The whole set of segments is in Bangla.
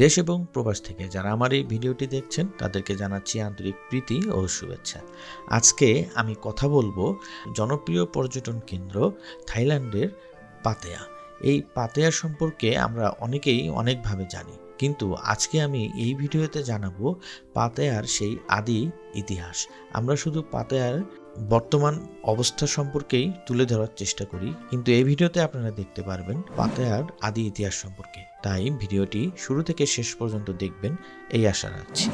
দেশ এবং প্রবাস থেকে যারা আমার এই ভিডিওটি দেখছেন, তাদেরকে জানাচ্ছি আন্তরিক প্রীতি ও শুভেচ্ছা। আজকে আমি কথা বলব জনপ্রিয় পর্যটন কেন্দ্র থাইল্যান্ডের পাতেয়া। এই পাতেয়া সম্পর্কে আমরা অনেকেই অনেকভাবে জানি, কিন্তু আজকে আমি এই ভিডিওতে জানাব পাতেয়ার সেই আদি ইতিহাস। আমরা শুধু পাতেয়ার বর্তমান অবস্থা সম্পর্কেই তুলে ধরার চেষ্টা করি, কিন্তু এই ভিডিওতে আপনারা দেখতে পারবেন পাতেয়ার আদি ইতিহাস সম্পর্কে। তাই ভিডিওটি শুরু থেকে শেষ পর্যন্ত দেখবেন, এই আশা রাখছি।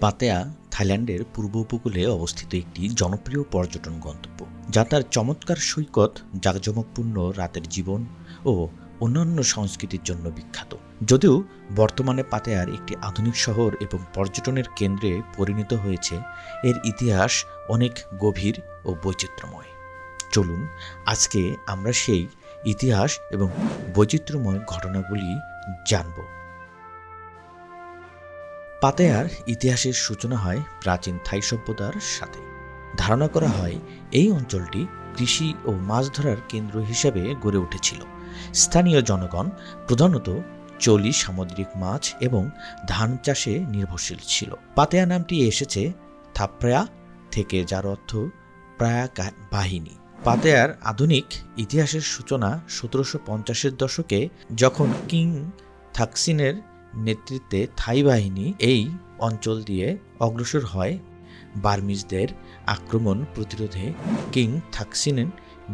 পাতেয়া, থাইল্যান্ডের পূর্ব উপকূলে অবস্থিত একটি জনপ্রিয় পর্যটন গন্তব্য, যা তার চমৎকার সৈকত, জাঁকজমকপূর্ণ রাতের জীবন ও অন্যান্য সংস্কৃতির জন্য বিখ্যাত। যদিও বর্তমানে পাতেয়ার একটি আধুনিক শহর এবং পর্যটনের কেন্দ্রে পরিণত হয়েছে, এর ইতিহাস অনেক গভীর ও বৈচিত্র্যময়। চলুন আজকে আমরা সেই ইতিহাস এবং বৈচিত্র্যময় ঘটনাগুলি জানব। পাতেয়ার ইতিহাসের সূচনা হয় প্রাচীন থাই সভ্যতার সাথে। ধারণা করা হয় এই অঞ্চলটি কৃষি ও মাছ ধরার কেন্দ্র হিসেবে গড়ে উঠেছিল। স্থানীয় জনগণ প্রধানত চলি সামুদ্রিক মাছ এবং ধান চাষে নির্ভরশীল ছিল। পাতেয়া নামটি এসেছে থাপ্রায়া থেকে যার অর্থ প্রায়া বাহিনী। পাতেয়ার আধুনিক ইতিহাসের সূচনা সতেরোশো পঞ্চাশের দশকে যখন কিং থাকসিনের নেতৃত্বে থাই বাহিনী এই অঞ্চল দিয়ে অগ্রসর হয়, বার্মিজদের আক্রমণ প্রতিরোধে কিং থাকসিনের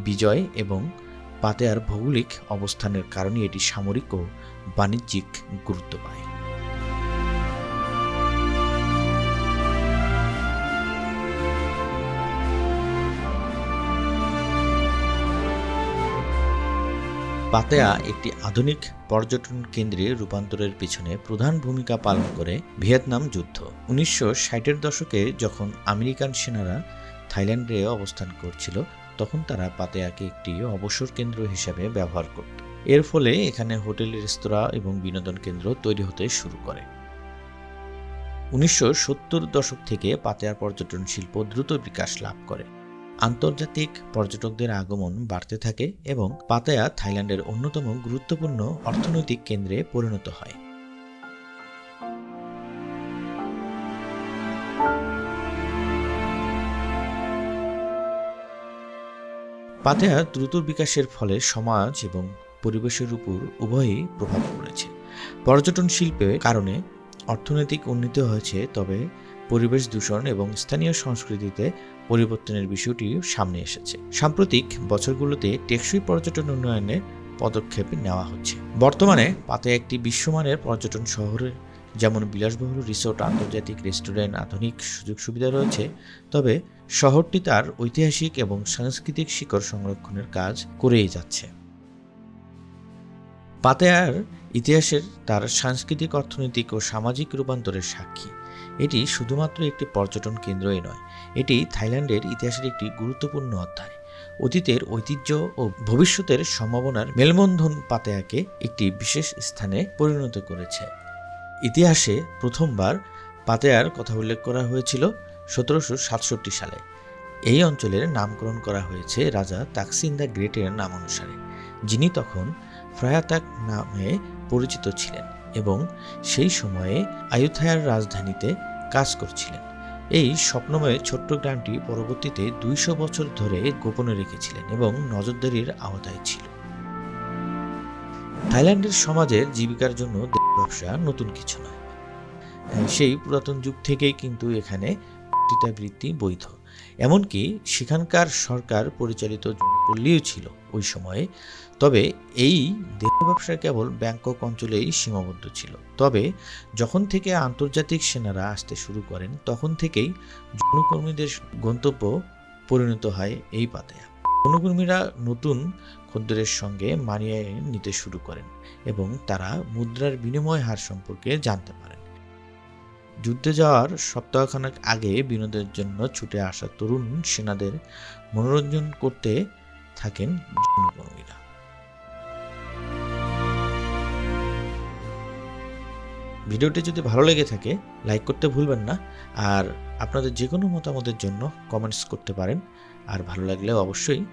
বিজয় এবং পাতেয়ার ভৌগোলিক অবস্থানের কারণে এটি সামরিক ও বাণিজ্যিক গুরুত্ব পায়। পাতেয়া একটি আধুনিক পর্যটন কেন্দ্রে রূপান্তরের পিছনে প্রধান ভূমিকা পালন করে ভিয়েতনাম যুদ্ধ। উনিশশো ষাটের দশকে যখন আমেরিকান সেনারা থাইল্যান্ডে অবস্থান করছিল, তখন তারা পাতেয়াকে একটি অবসর কেন্দ্র হিসেবে ব্যবহার করত। এর ফলে এখানে হোটেল, রেস্তোরাঁ এবং বিনোদন কেন্দ্র তৈরি হতে শুরু করে। উনিশশো সত্তর দশক থেকে পাতেয়ার পর্যটন শিল্প দ্রুত বিকাশ লাভ করে। আন্তর্জাতিক পর্যটকদের আগমন বাড়তে থাকে এবং পাতায়া থাইল্যান্ডের অন্যতম গুরুত্বপূর্ণ অর্থনৈতিক কেন্দ্রে পরিণত হয়। পাতেয়া দ্রুত বিকাশের ফলে সমাজ এবং পরিবেশের উপর উভয়ই প্রভাব পড়েছে। পর্যটন শিল্পের কারণে অর্থনৈতিক উন্নতি হয়েছে, তবে পরিবেশ দূষণ এবং স্থানীয় সংস্কৃতিতে পরিবর্তনের বিষয়টি সামনে এসেছে। সাম্প্রতিক বছরগুলোতে টেকসই পর্যটন উন্নয়নে পদক্ষেপ নেওয়া হচ্ছে। বর্তমানে পাতে একটি বিশ্বমানের পর্যটন শহরের যেমন বিলাসবহুল রিসোর্ট, আন্তর্জাতিক রেস্টুরেন্ট, আধুনিক সুযোগ সুবিধা রয়েছে, তবে শহরটি তার ঐতিহাসিক এবং সাংস্কৃতিক শিকড় সংরক্ষণের কাজ করেই যাচ্ছে। পাতেয়ার ইতিহাসের তার সাংস্কৃতিক, অর্থনৈতিক ও সামাজিক রূপান্তরের সাক্ষী। এটি শুধুমাত্র একটি পর্যটন কেন্দ্রই নয়, এটি থাইল্যান্ডের ইতিহাসের একটি গুরুত্বপূর্ণ অধ্যায়। অতীতের ঐতিহ্য ও ভবিষ্যতের সম্ভাবনার মেলবন্ধন পাতেয়াকে একটি বিশেষ স্থানে পরিণত করেছে। ইতিহাসে প্রথমবার পাতেয়ার কথা উল্লেখ করা হয়েছিল সতেরোশো সাতষট্টি সালে। এই অঞ্চলের নামকরণ করা হয়েছে রাজা তাকসিন দ্য গ্রেটের নাম অনুসারে যিনি তখন ফ্রায়াতাক নামে পরিচিত ছিলেন। এবং সেই সময়ে আয়ুথায়ার রাজধানীতে কাজ করছিলেন। এই স্বপ্নময় ছোট্ট গ্রামটি পরবর্তীতে দুইশো বছর ধরে গোপনে রেখেছিলেন এবং নজরদারির আওতায় ছিল। থাইল্যান্ডের সমাজের জীবিকার জন্য ব্যবসা নতুন কিছু নয়। সেই পুরাতন যুগ থেকেই কিন্তু এখানে বৃত্তি বৈধ। এমনকি সেখানকার সরকার পরিচালিত পল্লীও ছিল ওই সময়ে। তবে এই দেহ ব্যবসা কেবল ব্যাংকক অঞ্চলেই সীমাবদ্ধ ছিল। তবে যখন থেকে আন্তর্জাতিক সেনারা আসতে শুরু করেন, তখন থেকেই যৌনকর্মীদের গন্তব্য পরিণত হয় এই পাতায়া যৌনকর্মীরা নতুন খদ্দরের সঙ্গে মানিয়ে নিতে শুরু করেন এবং তারা মুদ্রার বিনিময় হার সম্পর্কে জানতে পারেন। যুদ্ধে যাওয়ার সপ্তাহখানেক আগে বিনোদের জন্য ছুটে আসা তরুণ সেনাদের মনোরঞ্জন করতে থাকেন যৌনকর্মীরা ভিডিওটি যদি ভালো লেগে থাকে, লাইক করতে ভুলবেন না, আর আপনাদের যে কোনো মতামতের জন্য কমেন্টস করতে পারেন, আর ভালো লাগলে অবশ্যই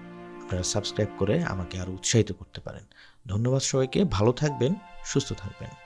আপনারা সাবস্ক্রাইব করে আমাকে আরও উৎসাহিত করতে পারেন। ধন্যবাদ সবাইকে, ভালো থাকবেন, সুস্থ থাকবেন।